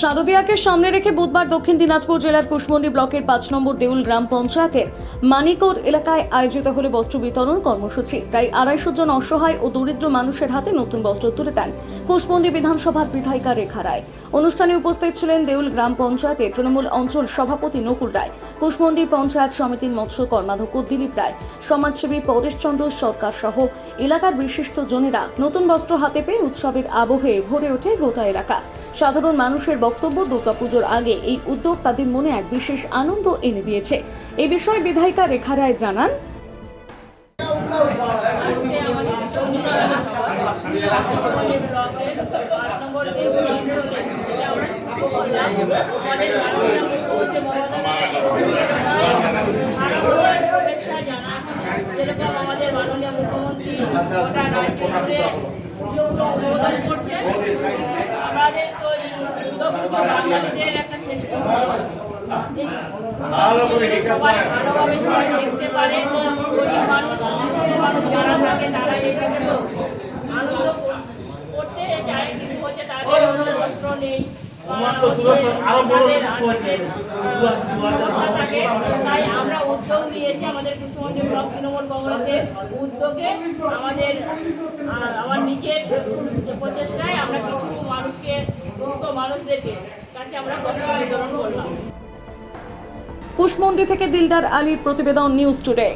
শারদিয়াকে সামনে রেখে বুধবার দক্ষিণ দিনাজপুর জেলার কুশমন্ডি ব্লকের পাঁচ নম্বর দেউল গ্রাম পঞ্চায়েতের মানিকোট এলাকায় আয়োজিত হলো বস্ত্র বিতরণ কর্মসূচি। প্রায় আড়াইশো জন অসহায় ও দরিদ্র মানুষের হাতে নতুন বস্ত্র তুলে দেন কুশমন্ডি বিধানসভার বিধায়িকা রেখা রায়। অনুষ্ঠানে উপস্থিত ছিলেন দেউল গ্রাম পঞ্চায়েতের তৃণমূল অঞ্চল সভাপতি নকুল রায়, কুশমন্ডি পঞ্চায়েত সমিতির মৎস্য কর্মাধ্যক্ষ দিলীপ রায়, সমাজসেবী পরেশচন্দ্র সরকার সহ এলাকার বিশিষ্ট জনেরা নতুন বস্ত্র হাতে পেয়ে উৎসবের আবহে ভরে ওঠে গোটা এলাকা। সাধারণ মানুষের বক্তব্য দুর্গাপুজোর আগে এই উদ্যোগ তাদের মনে এক বিশেষ আনন্দ এনে দিয়েছে। এ বিষয়ে বিধায়িকা রেখা রায় জানান। আমাদের মুখ্যমন্ত্রী আমাদের তো একটা শ্রেষ্ঠ সবাই পারে গরিব মানুষ যারা থাকে তারা আনন্দ করতে যায় তাদের নেই তাই আমরা উদ্যোগ নিয়েছি আমাদের কুসুমন্ডি ব্লক তৃণমূল কংগ্রেসের উদ্যোগে আমাদের আমার নিজের যে প্রচেষ্টায় আমরা কিছু মানুষকে দুস্থ মানুষদেরকে কুশমন্ডি থেকে দিলদার আলীর প্রতিবেদন নিউজ টুডে